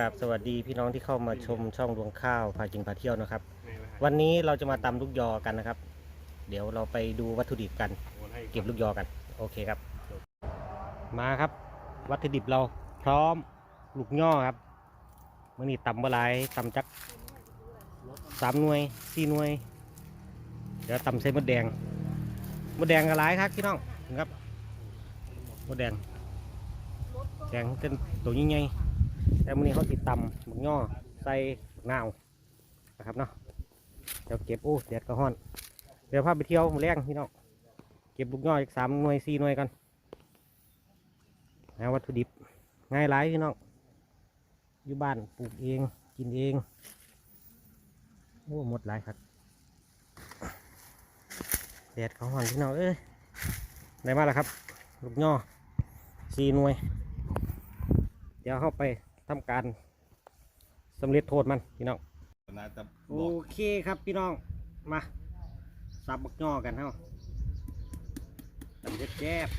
ราบสวัสดีพี่น้องที่เข้ามาชมช่องดวงข้าวพากินพาเที่ยวนะครับ วันนี้เราจะมาตำลูกยอกันนะครับ เดี๋ยวเราไปดูวัตถุดิบกัน เก็บลูกยอกัน โอเคครับ มาครับ วัตถุดิบเราพร้อมลูกย่อครับมื่อนี้ตำบะไรตำจักสามหน่วยสี่หน่วย เดี๋ยวตำใส่มดแดงมดแดงกระไรครับพี่น้องครับมดแดงแดงเป็นตัวยิ่งใหญ่ แต่มื่อนี้เขาติดตำบักย่อใส่บักนาวนะครับเนาะเดี๋ยวเก็บโอ้แดดก็ฮ้อน เดี๋ยวพาไปเที่ยวมื้อแรงพี่น้องเก็บลูกย่ออีกสามหน่วยสี่หน่วยกันหาวัตถุดิบง่ายหลายพี่น้องอยู่บ้านปลูกเองกินเองโอ้หมดหลายครับแดดเขาหอนพี่น้องเอ้ยได้มาแล้วครับ ลูกย่อสี่หน่วย เดี๋ยวเข้าไป ทำการสำเร็จโทษมันพี่น้องน่าจะโอเคครับพี่น้องมาสับบักย่อกันเฮาตำแจ๊บๆ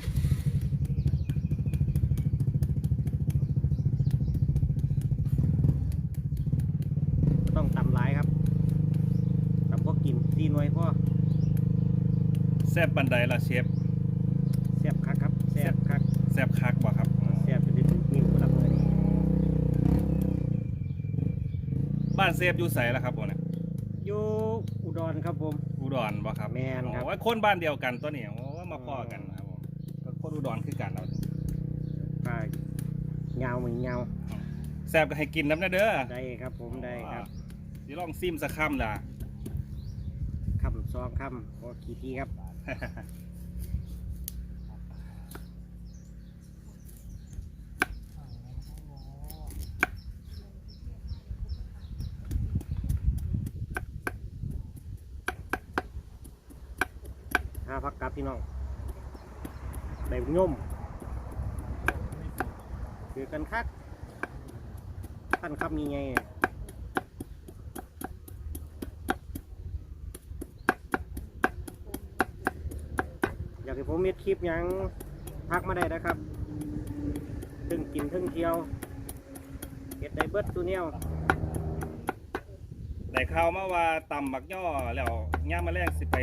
ต้องตำหลายครับตำพวกกินซีหน่วยพ่อแซบบันไดละเชฟแซ่บคักครับแซ่บคัก แซบคักบ่ครับแซ่บเป็นนิ้วนิ้วรับเลย บ้านเซฟอยู่ใสแล้วครับผมเนี่ยอยู่อุดรครับผม อุดรบ่ครับแม่นครับ โอ้ยคนบ้านเดียวกันตัวนี้โอ้ยมาพ่อกันนะครับผมก็คนอุดรคือกันเราป้าเงาเหมือนเงาแซบก็ให้กินน้ำนะเด้อได้ครับผมได้ครับสิลองซิมสักคำล่ะคำซองคำพอกี่ทีครับ หาพักกลับพี่น้องได้บุญยมคือกันคักท่านครับมีไงอยากให้ผมมีคลิปยังพักมาได้นะครับถึงกินถึงเที่ยวเก็ดได้เบิดตัวเนียวได้ข่าวมาว่าตำบักย่อแล้วย่ามมาแรงสิไป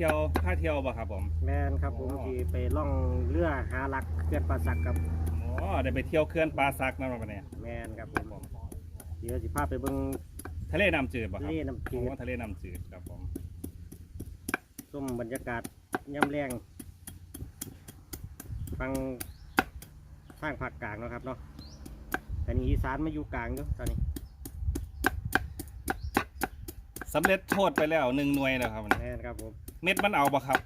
ที่ยวพาเที่ยวบ่ครับผม แมนครับผมอ๋อ ที่ไปล่องเรือหาหลักเขื่อนป่าสักครับอ๋อได้ไปเที่ยวเขื่อนปลาซักนั่นมาเนี่ยแมนครับผมเดี๋ยวสิพาไปเบิ่งทะเลน้ำจืดบ่ครับทะเลน้ำจืดโอ้ทะเลน้ำจืดครับผมส้มบรรยากาศย่ำแรงฟังทางภาคกลางเนาะครับเนาะแต่นี่อีสานมาอยู่กลางอยู่ตอนนี้สำเร็จโทษไปแล้วหนึ่งหน่วยแล้วครับแมนครับผม เม็ดมันเอาบ่ครับ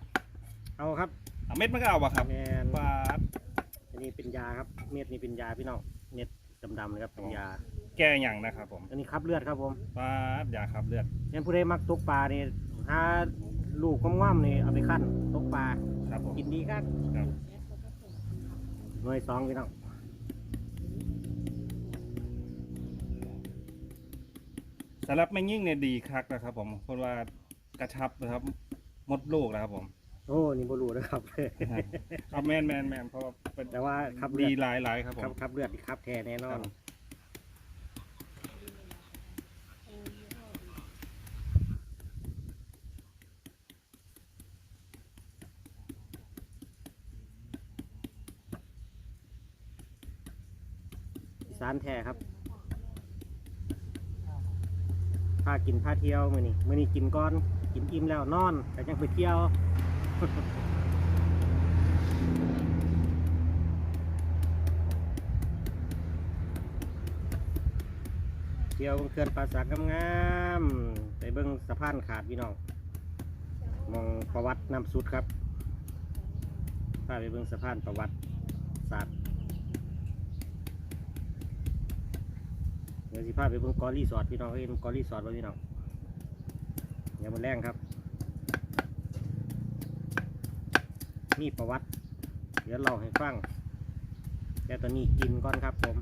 เอาครับอะเม็ดมันก็เอาบ่ครับแมนปาดอันนี้เป็นยาครับ เม็ดนี่เป็นยาพี่น้องเม็ดดำๆเลยครับเป็นยา แก้อย่างนะครับผมอันนี้คับเลือดครับผมปาดยาขับเลือดงั้นผู้ใดมักตกปลานี่ถ้าลูกง่ามๆนี่เอาไปขั้นตกปลาครับผม กินดีครับครับ หน่วยสองพี่น้องสำหรับแม่ยิ่งเนี่ยดีคักนะครับ ผมเพราะว่ากระชับนะครับ มดลูกนะครับผม โอ้นี่บรูนะครับ ครับแมนแมนแมนเพราะว่าเป็นแต่ว่าคับเลืดีอดหลายหลายครับผครับมคับเลือดนี่คับแท้แน่นอครันบ อีสานแท้ครับพากินพาเที่ยวมื้อนี้มื้อนี้กินก่อน กินอิ่มแล้วนอนแต่ยังไปเที่ยวเที่ยวเขื่อนป่าสักงามๆไปเบิ่งสะพานขาดพี่น้องมองประวัติน้ำสุดครับพาไปเบิ่งสะพานประวัติศาสตร์เดี๋ยวสิพาไปเบิ่งกอรีสอร์ทพี่น้องเอ้ยมันกอรีสอร์ทบ่พี่น้อง ย่ามาแรงครับนี่ประวัติ เดี๋ยวเล่าให้ฟังแต่ตอนนี้กินก่อนครับผม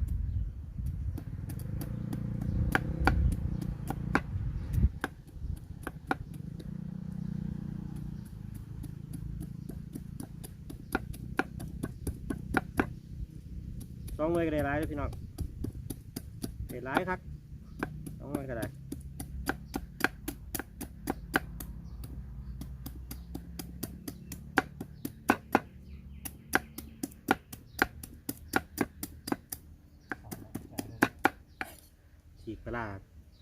สองหน่วยก็ได้หลายเลยพี่น้องเห็นร้ายครับต้องมันก็ได้ฉีกกระลา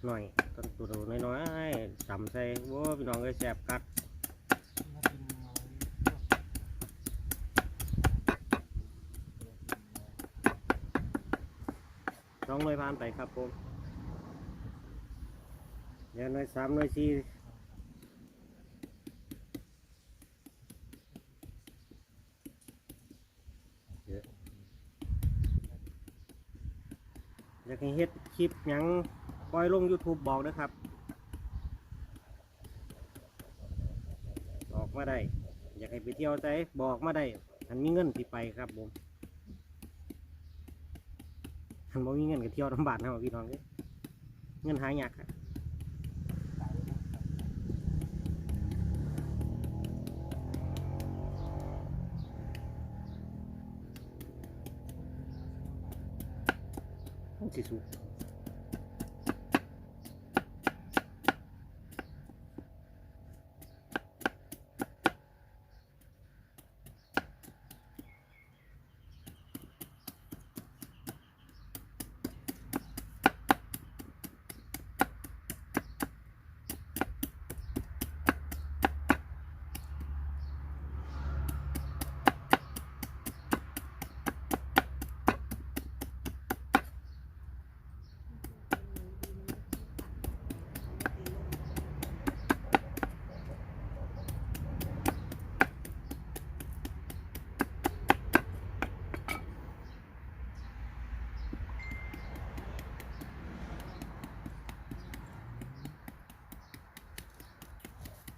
หน่อยต้นตัวน้อยๆจำใส่โว้พี่น้องเอ้ยแสบกัดสองหน่วยผ่านไปครับผมเดี๋ยวหน่วยสามหน่วยสี่เยอะยากให้เฮ็ดคลิปยัง ปล่อยลง YouTube บอกนะครับบอกมาได้ อยากให้ไปเที่ยวใจบอกมาได้อันมีเงินที่ไปครับผมทันบ่มีเงินก็เที่ยวลำบากนะพี่น้องเงินหายากครับสิสุ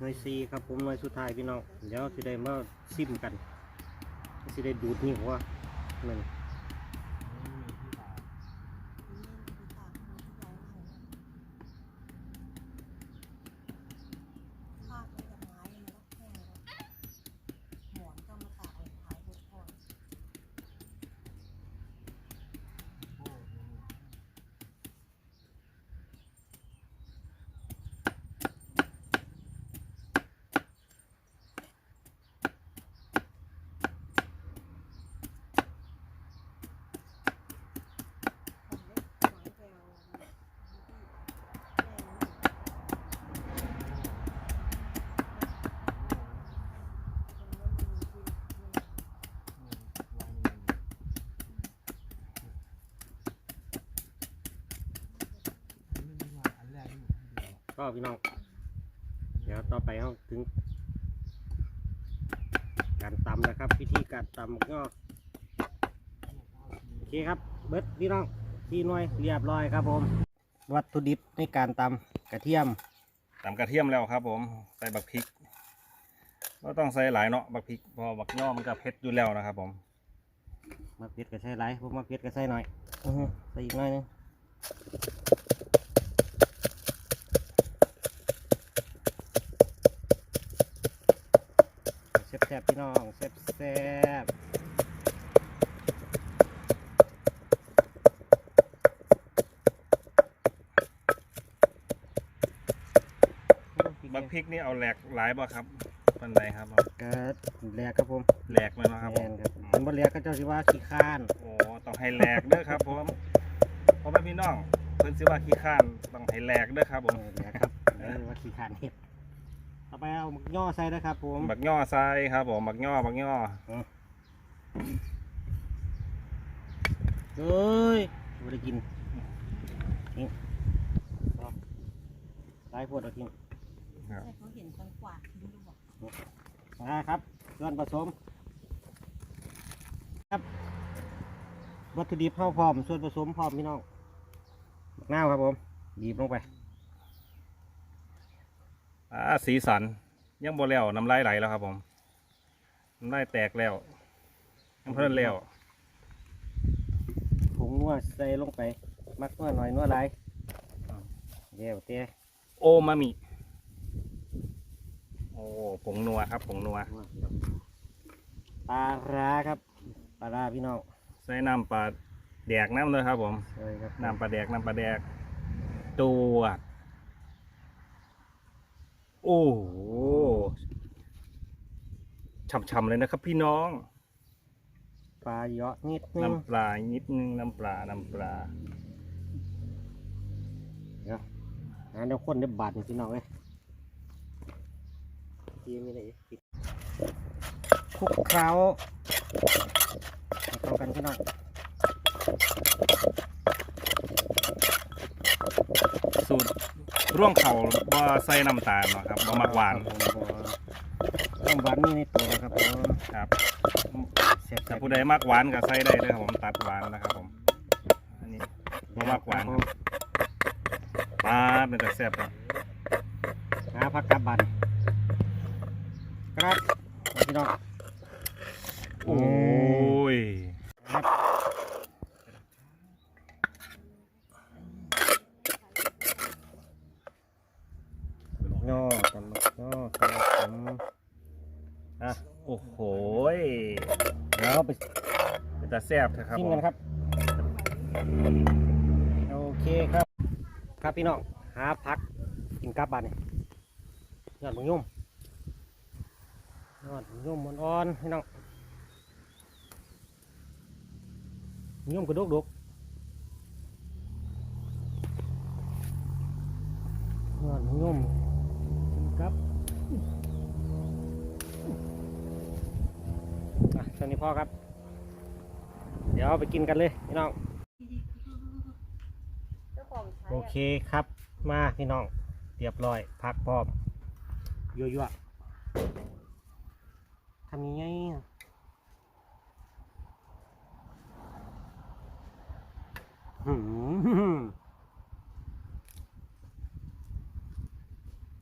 น่วยซีครับผมหน่วยสุดท้ายพี่น้องเดี๋ยวสิได้มาซิมกันสิได้ดูดนิ้วว่านั่น ก็พี่น้อง เดี๋ยวต่อไปเราถึง การตำนะครับวิธีการตำก็โอเคครับ เบิดพี่น้องที่หน่วยเรียบร้อยครับผม วัตถุดิบในการตำกระเทียมตำกระเทียมแล้วครับ ผมใส่บักพริกก็ต้องใส่หลายเนาะบักพริกเพอบักย่อมันก็เผ็ดอยู่แล้วนะครับ ผมมาเผ็ดก็ใส่หลายผมมาเผ็ดก็ใส่หน่อยอือฮึใส่อีกหน่อยหนึงแซ่บๆพี่น้องแซ่บๆบักพริกนี่เอาแหลกหลายบ่ครับเป็นไรครับผมก็แหลกครับผมแหลกมันเนาะครับแม่นครับมันบ่แหลกก็เจ้าสิว่าขี้ข้านโอ้ต้องให้แหลกเด้อครับผมเพราะว่าพี่น้องเพิ่นสิว่าขี้ข้านต้องให้แหลกเด้อครับผเอมอแหลกครับเออว่าขี้ข้านเฮ็ด ต่อไปเอาหมึกย่อใส่นะครับผมบักย่อใส่ครับผมบักย่อบักย่อเอ้ยไม่ได้กินทิ้งเอาได้พวดเอาทิ้งครับให้เขาเห็นจังกว่าดูดูบอกนะครับส่วนผสม ครับ วัตถุดิบเข้าพร้อม ส่วนผสมพร้อมพี่น้องมะนาวครับผมบีบลงไป อ่าสีสัน ยังบ่แล้วน้ำลายไหลแล้วครับผมน้ำลายแตกแล้วยังเพิ่นแล้วผงนัวใส่ลงไป มักนัวหน่อยนัวหลายเดี๋ยวเตี้ยโอมามิโอ้ผงนัวครับผงนัวปลาร้าครับปลาร้าพี่น้องใส่น้ำปลาแดกน้ำเลยครับผมใช่ครับน้ำปลาแดกน้ำปลาแดกตัวด โอ้โหช่ำๆเลยนะครับ พี่น้องปลาเยอะนิดนึงน้ำปลานิดนึงน้ำปลาน้ำปลาเดี๋ยวหาเดี๋ยวคนได้บาดนี่พี่น้องเอ้ยทีมีอะไรอีกปิดคลุกเคล้าให้เข้ากันพี่น้อง สูตร ร่วงเขาบ่ใส่น้ำตาลเนาะครับบ่มักหวานต้องหวานนี่ในตัวนะครับผมครับเสียบถ้าผู้ใดมักหวานก็ใส่ได้เลยครับผมตัดหวานนะครับผมอันนี้บ่มักหวานครับปลาเป็นแต่แซ่บครับหาผักกาดบันครับพี่น้องโอ้ยครับย่อตำบักย่อครับผม อะโอ้โหยเดี๋ยวเราไปเป็นแต่แซ่บนะครับชิมผมกันครับ โอเคครับ ครับพี่น้องหาพักกินกับบันนี่ยอดมะยุ่มยอดมะยุ่มอ่อนๆพี่น้องมะยุ่มกระดกดกยอดมะยุ่มกินกับ ตอนนี้พ่อครับ เดี๋ยวไปกินกันเลยพี่น้อง เจ้าของใช้โอเคครับ มาพี่น้อง เรียบร้อย พักพร้อมยั่วๆทำยังไงอะหืม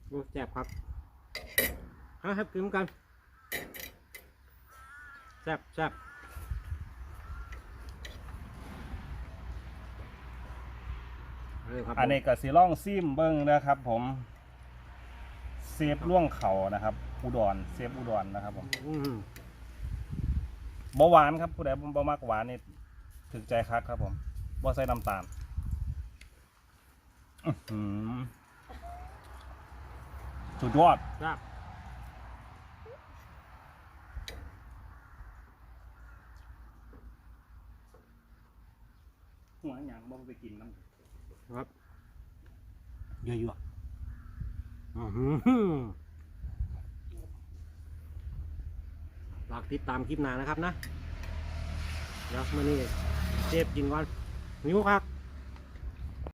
โอ้แซ่บครับ เอาครับกินกัน แซ่บแซ่บเาเลยครับอันนี้ก็สิล่องซิมเบิ้งนะครับ ผมเซฟร่วงเขานะครับ อุดรเซฟอุดรนะครับผมอืมบ่หวานครับผู้ใดบ่มักหวานนี่ถึกใจคักครับ ผมบ่ใส่น้ำตาลอื้อหือสุดยอดครับ หัวหยังบ่ไปกินน้ำครับยั่วๆอื้อหือฝากติดตามคลิปหน้านะครับนะเดี๋ยวมานี่เจ็บกินก่อนนิ้วครับ